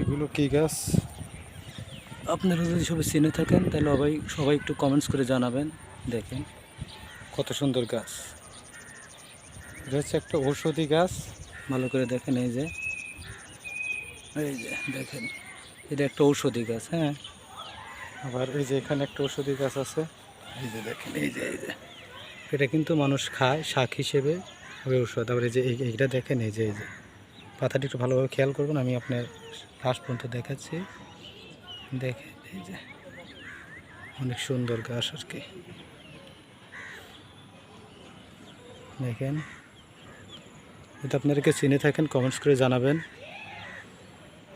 এগুলো কী গাছ? আপনারা যদি সবাই চিনে থাকেন তাহলে সবাই সবাই একটু কমেন্টস করে জানাবেন দেখেন। কত সুন্দর গাছ। এটা হচ্ছে একটা ঔষধি গাছ। ভালো করে দেখেন এই যে। এই যে দেখেন। এটা একটা ঔষধি গাছ হ্যাঁ। আবার এই যে এখানে একটা ঔষধি গাছ আছে। এই যে দেখেন এই যে এই যে। এটা কিন্তু মানুষ খায় শাক হিসেবে ওই ঔষধ। আবার এই যে এই- এইটা দেখেন এই যে এই যে। পাতাটা একটু ভালোভাবে খেয়াল করবেন, আমি আপনার লাস্ট পর্যন্ত দেখাচ্ছি। এই যে, অনেক সুন্দর গাছ আর কি। দেখেন যদি আপনারা কেউ চিনে থাকেন কমেন্টস করে জানাবেন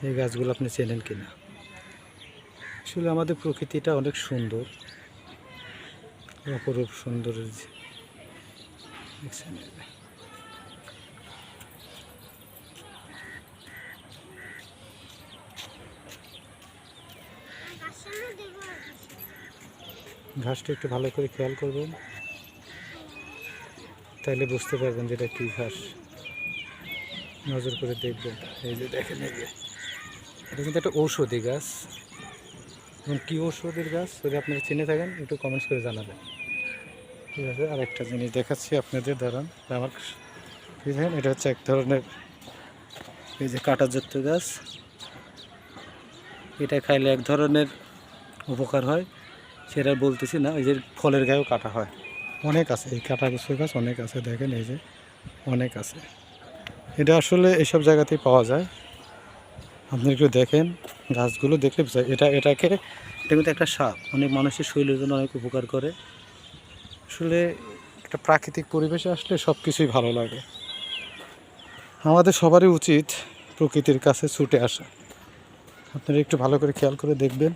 এই গাছগুলো আপনি চেনেন কি না আসলে আমাদের প্রকৃতিটা অনেক সুন্দর, অপরূপ সুন্দর দেখছেন? ঘাসটা একটু ভালো করে খেয়াল করবেন। তাইলে বুঝতে পারবেন যে এটা কী ঘাস। নজর করে দেখবেন। এই যে দেখেন, এই যে। এটা কিন্তু একটা ঔষধি গাছ। এবং কী ঔষধের গাছ? যদি আপনারা চিনে থাকেন, একটু কমেন্টস করে জানাবেন। ঠিক আছে আর একটা জিনিস দেখাচ্ছি আপনাদের, দাঁড়ান। আমার দেখেন, এটা হচ্ছে এক ধরনের এই যে কাঁটাযুক্ত গাছ। এটা খাইলে এক ধরনের উপকার হয়। সেটা বলতেছি না, এই যে ফলের গায়েও কাটা হয়। অনেক আছে, এই কাটা গুছো গাছ অনেক আছে, দেখেন এই যে অনেক আছে। এটা আসলে এইসব জায়গাতেই পাওয়া যায়। আপনি একটু দেখেন, গাছগুলো দেখলে এটা এটাকে এটা কিন্তু একটা সাপ, অনেক মানুষের শরীরের জন্য অনেক উপকার করে। আসলে একটা প্রাকৃতিক পরিবেশে আসলে সব কিছুই ভালো লাগে। আমাদের সবারই উচিত প্রকৃতির কাছে ছুটে আসা। আপনারা একটু ভালো করে খেয়াল করে দেখবেন।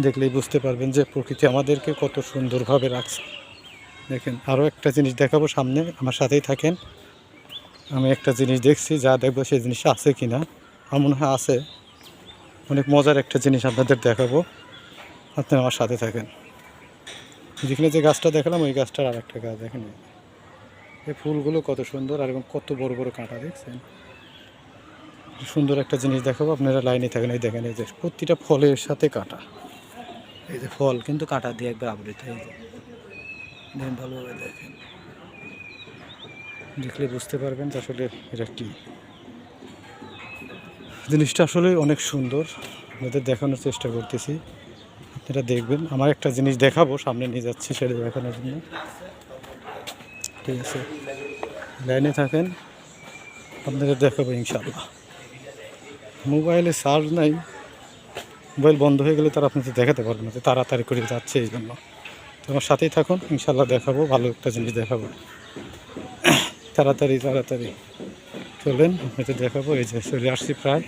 দেখলেই বুঝতে পারবেন যে প্রকৃতি আমাদেরকে কত সুন্দরভাবে রাখছে। দেখেন, আরও একটা জিনিস দেখাবো সামনে, আমার সাথেই থাকেন। আমি একটা জিনিস দেখছি, যা দেখব সেই জিনিসটা আছে কি না। আমার মনে হয় আছে। অনেক মজার একটা জিনিস আপনাদের দেখাবো। আপনারা আমার সাথে থাকেন। যেখানে যে গাছটা দেখালাম, ওই গাছটার আর একটা গাছ দেখেন। এই ফুলগুলো কত সুন্দর আর এবং কত বড় বড় কাঁটা, দেখছেন? সুন্দর একটা জিনিস দেখাবো, আপনারা লাইনে থাকেন, এই দেখেন, এই যে প্রতিটা ফলের সাথে কাঁটা। এই যে ফল কিন্তু কাঁটা দিয়ে একবার আবৃত এই যে দেখেন, ভালোভাবে দেখেন। দেখলে বুঝতে পারবেন যে আসলে এটা কি। জিনিসটা আসলে অনেক সুন্দর। আপনাদের দেখানোর চেষ্টা করতেছি। আপনারা দেখবেন, আমার একটা জিনিস দেখাবো, সামনে নিয়ে যাচ্ছি সেটা দেখানোর জন্য। ঠিক আছে। লাইনে থাকেন, আপনাদের দেখাবো ইনশাল্লাহ মোবাইলে চার্জ নাই। মোবাইল বন্ধ হয়ে গেলে তারা আপনাদের দেখাতে পারবে না, যে তাড়াতাড়ি করে যাচ্ছে এই জন্য। তো আমার সাথেই থাকুন ইনশাল্লাহ দেখাবো, ভালো একটা জিনিস দেখাবো। তাড়াতাড়ি তাড়াতাড়ি চলেন, আপনাদের দেখাবো, এই যে চলে আসছি প্রায়।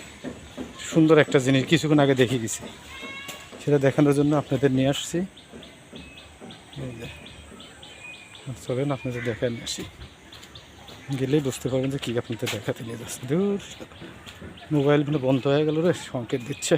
সুন্দর একটা জিনিস, কিছুক্ষণ আগে দেখে গেছি সেটা দেখানোর জন্য আপনাদের নিয়ে আসছি। চলেন, আপনাদের দেখায় নিয়ে আসি। গেলেই বুঝতে পারবেন যে কী আপনাদের দেখাতে নিয়ে যাচ্ছে। দূর, মোবাইল মানে বন্ধ হয়ে গেল রে, সংকেত দিচ্ছে।